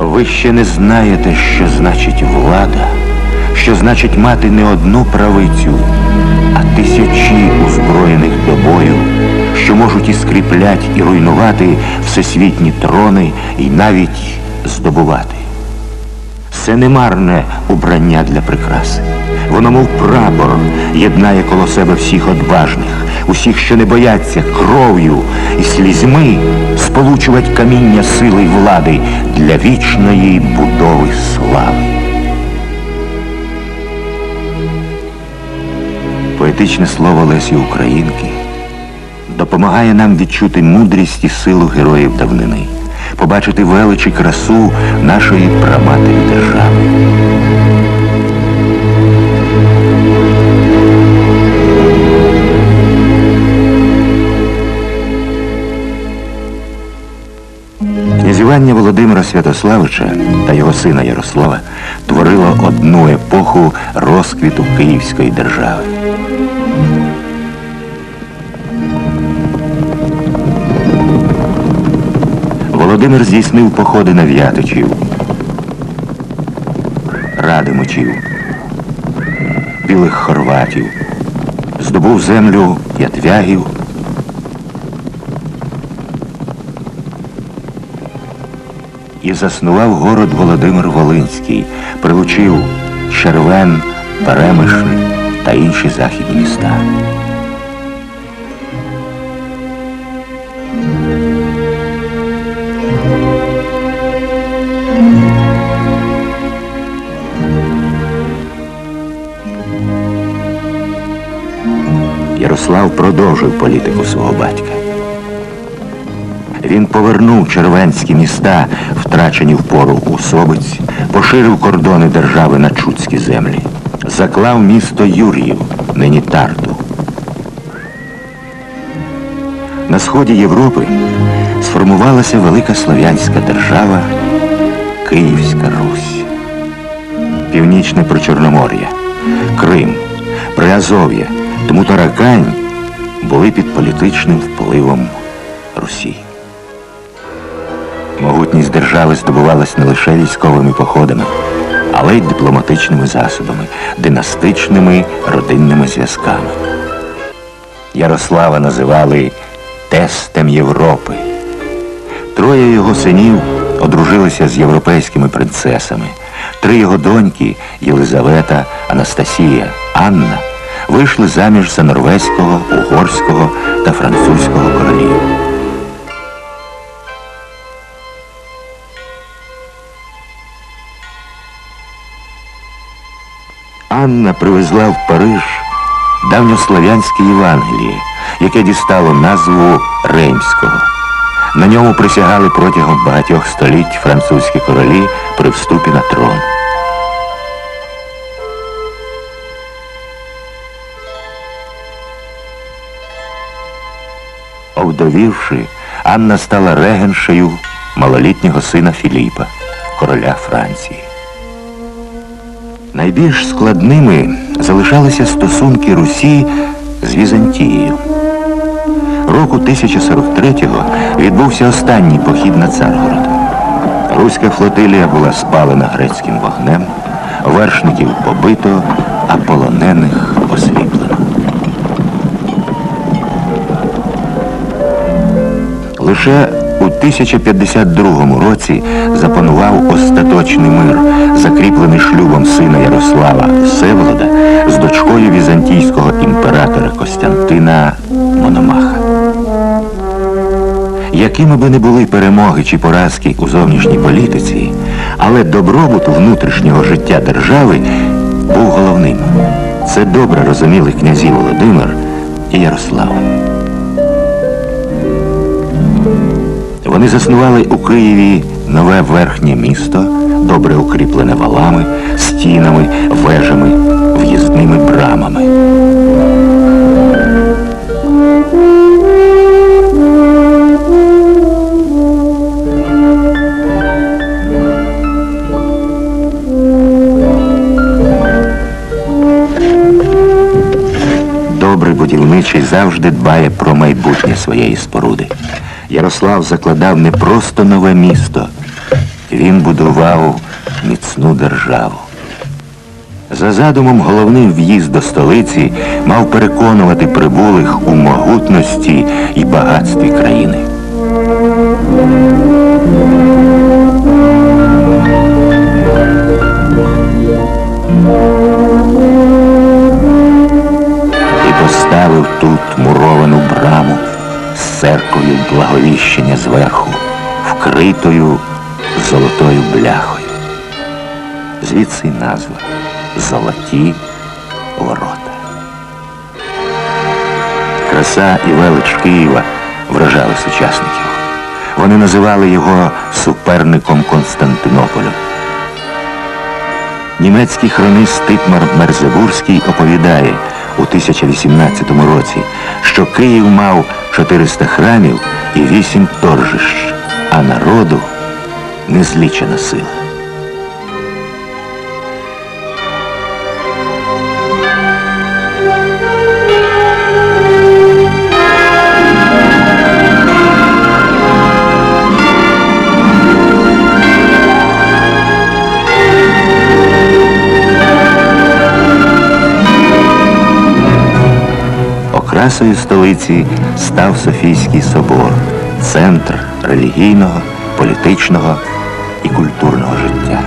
Ви ще не знаєте, що значить влада, що значить мати не одну правицю, а тисячі озброєних до бою, що можуть і скріплять, і руйнувати всесвітні трони, і навіть здобувати. Це не марне убрання для прикраси. Воно, мов прапор, єднає коло себе всіх одважних, усіх, що не бояться кров'ю і слізьми сполучувати каміння сили й влади для вічної будови слави. Поетичне слово Лесі Українки допомагає нам відчути мудрість і силу героїв давнини, побачити велич і красу нашої праматері держави. Князювання Володимира Святославича та його сина Ярослава творило одну епоху розквіту Київської держави. Володимир здійснив походи на В'ятичів, Радимичів, білих хорватів, здобув землю ятвягів, і заснував город Володимир Волинський, прилучив Червен, Перемишль та інші західні міста. Ярослав продовжив політику свого батька. Він повернув червенські міста, втрачені впору у Собиць, поширив кордони держави на Чудські землі, заклав місто Юр'їв, нині Тарту. На сході Європи сформувалася велика слов'янська держава Київська Русь. Північне Причорномор'я, Крим, Приазов'я, тому Таракань були під політичним впливом Русі. Могутність держави здобувалась не лише військовими походами, але й дипломатичними засобами, династичними родинними зв'язками. Ярослава називали тестем Європи. Троє його синів одружилися з європейськими принцесами. Три його доньки Єлизавета, Анастасія, Анна вийшли заміж за норвезького, угорського та французького королів. Анна привезла в Париж давньослов'янське Євангеліє, яке дістало назву Реймського. На ньому присягали протягом багатьох століть французькі королі при вступі на трон. Овдовівши, Анна стала регеншею малолітнього сина Філіпа, короля Франції. Найбільш складними залишалися стосунки Русі з Візантією. Року 1043-го відбувся останній похід на Царгород. Руська флотилія була спалена грецьким вогнем, вершників побито, а полонених осліплено. Лише 1052 році запанував остаточний мир, закріплений шлюбом сина Ярослава Всеволода з дочкою візантійського імператора Костянтина Мономаха. Якими би не були перемоги чи поразки у зовнішній політиці, але добробут внутрішнього життя держави був головним. Це добре розуміли князі Володимир і Ярослав. Вони заснували у Києві нове верхнє місто, добре укріплене валами, стінами, вежами, в'їзними брамами. Добрий будівничий завжди дбає про майбутнє своєї споруди. Ярослав закладав не просто нове місто, він будував міцну державу. За задумом головний в'їзд до столиці мав переконувати прибулих у могутності і багатстві країни. І з церков'ю благовіщення зверху, вкритою золотою бляхою. Звідси й назва Золоті ворота. Краса і велич Києва вражали сучасників. Вони називали його суперником Константинополю. Німецький хронист Титмар Мерзебурський оповідає у 1018 році, що Київ мав 400 храмів і 8 торжищ, а народу незлічена сила. Окрасою столиці став Софійський собор, центр релігійного, політичного і культурного життя.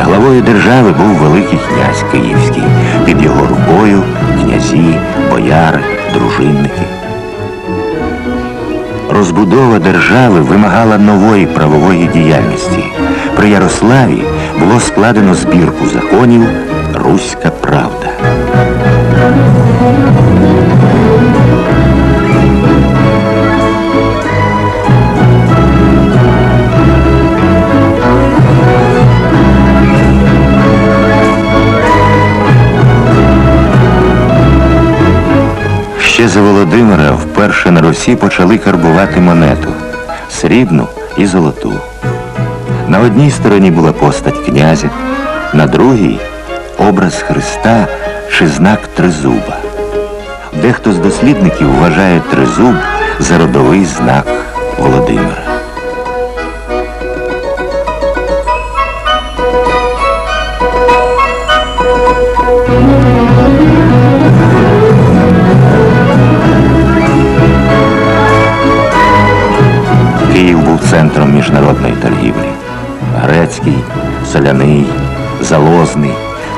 Главою держави був Великий князь Київський. Під його рукою князі, бояри, дружинники. Розбудова держави вимагала нової правової діяльності. При Ярославі було складено збірку законів Руська Правда. Ще за Володимира вперше на Русі почали карбувати монету срібну і золоту. На одній стороні була постать князя, на другій образ Христа чи знак тризуба. Дехто з дослідників вважає тризуб за родовий знак Володимира. Київ був центром міжнародної торгівлі. Грецький, соляний, залозний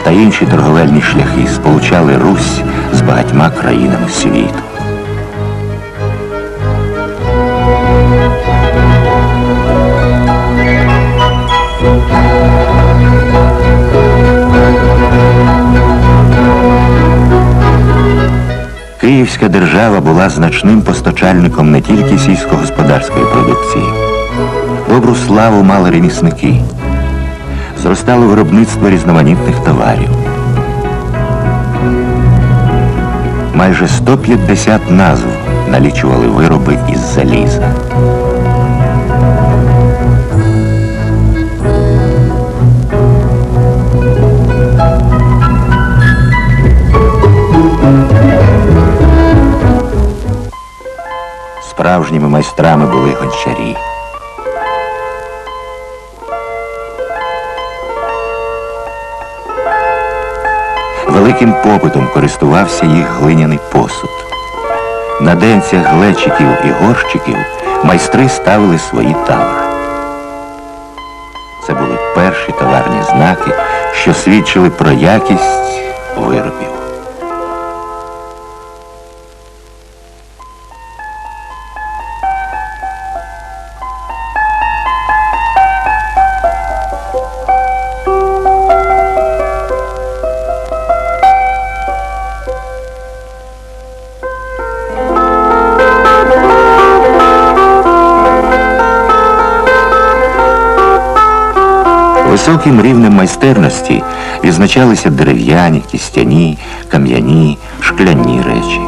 та інші торговельні шляхи сполучали Русь з багатьма країнами світу. Київська держава була значним постачальником не тільки сільськогосподарської продукції. Добру славу мали ремісники. Зростало виробництво різноманітних товарів. Майже 150 назв налічували вироби із заліза. Справжніми майстрами були гончарі. Великим попитом користувався їх глиняний посуд. На денцях глечиків і горщиків майстри ставили свої таври. Це були перші товарні знаки, що свідчили про якість виробів. Високим рівнем майстерності відзначалися дерев'яні, кістяні, кам'яні, шкляні речі.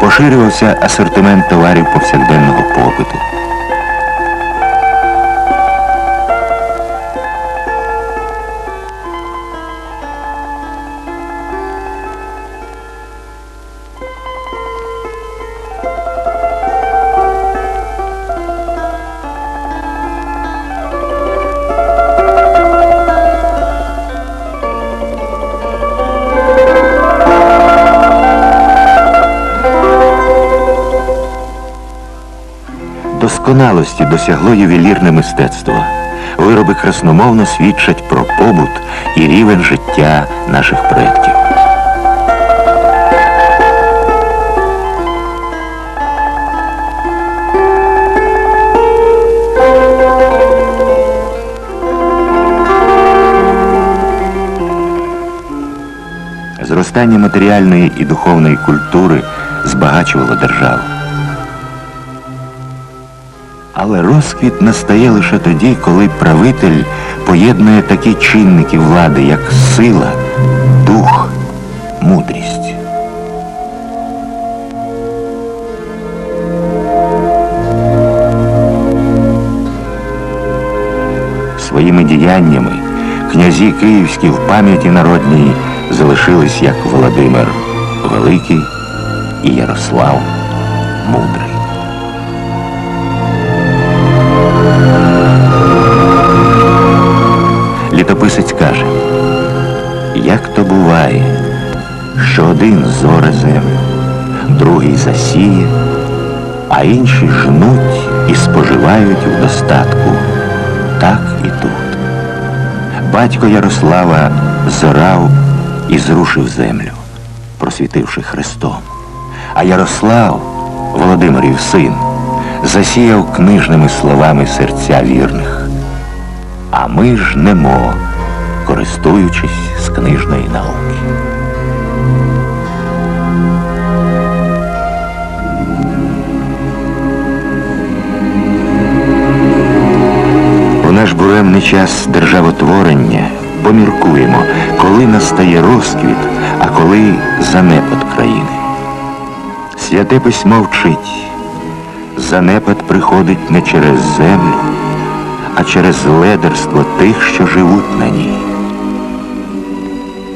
Поширювався асортимент товарів повсякденного попиту. Досконалості досягло ювелірне мистецтво. Вироби красномовно свідчать про побут і рівень життя наших предків. Зростання матеріальної і духовної культури збагачувало державу. Але розквіт настає лише тоді, коли правитель поєднує такі чинники влади, як сила, дух, мудрість. Своїми діяннями князі київські в пам'яті народній залишились як Володимир Великий і Ярослав Мудрий. Літописець каже, як то буває, що один зоре землю, другий засіє, а інші жнуть і споживають в достатку, так і тут. Батько Ярослава зорав і зрушив землю, просвітивши Христом. А Ярослав, Володимирів син, засіяв книжними словами серця вірних. А ми ж немо, користуючись з книжної науки. У наш буремний час державотворення поміркуємо, коли настає розквіт, а коли занепад країни. Святе письмо вчить, занепад приходить не через землю, а через ледерство тих, що живуть на ній.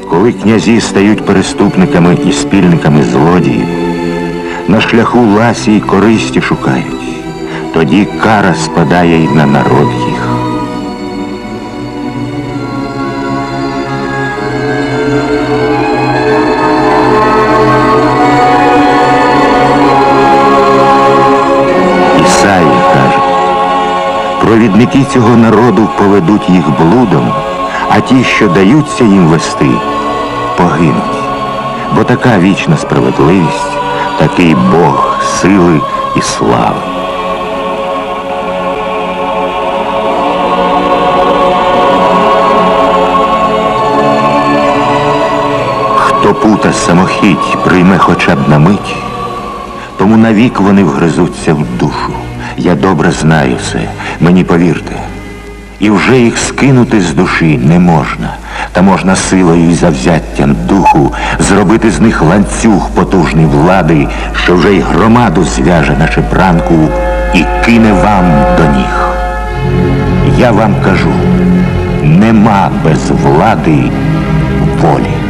Коли князі стають переступниками і спільниками злодіїв, на шляху ласі й користі шукають, тоді кара спадає й на народ їх. Ісаїя каже, провідники цього народу поведуть їх блудом, а ті, що даються їм вести, погинуть. Бо така вічна справедливість, такий Бог сили і слави. Хто пута самохідь прийме хоча б на мить, тому навік вони вгризуться в душу. Я добре знаю це, мені повірте. І вже їх скинути з душі не можна, та можна силою і завзяттям духу зробити з них ланцюг потужний влади, що вже й громаду зв'яже на бранку і кине вам до ніг. Я вам кажу, нема без влади волі.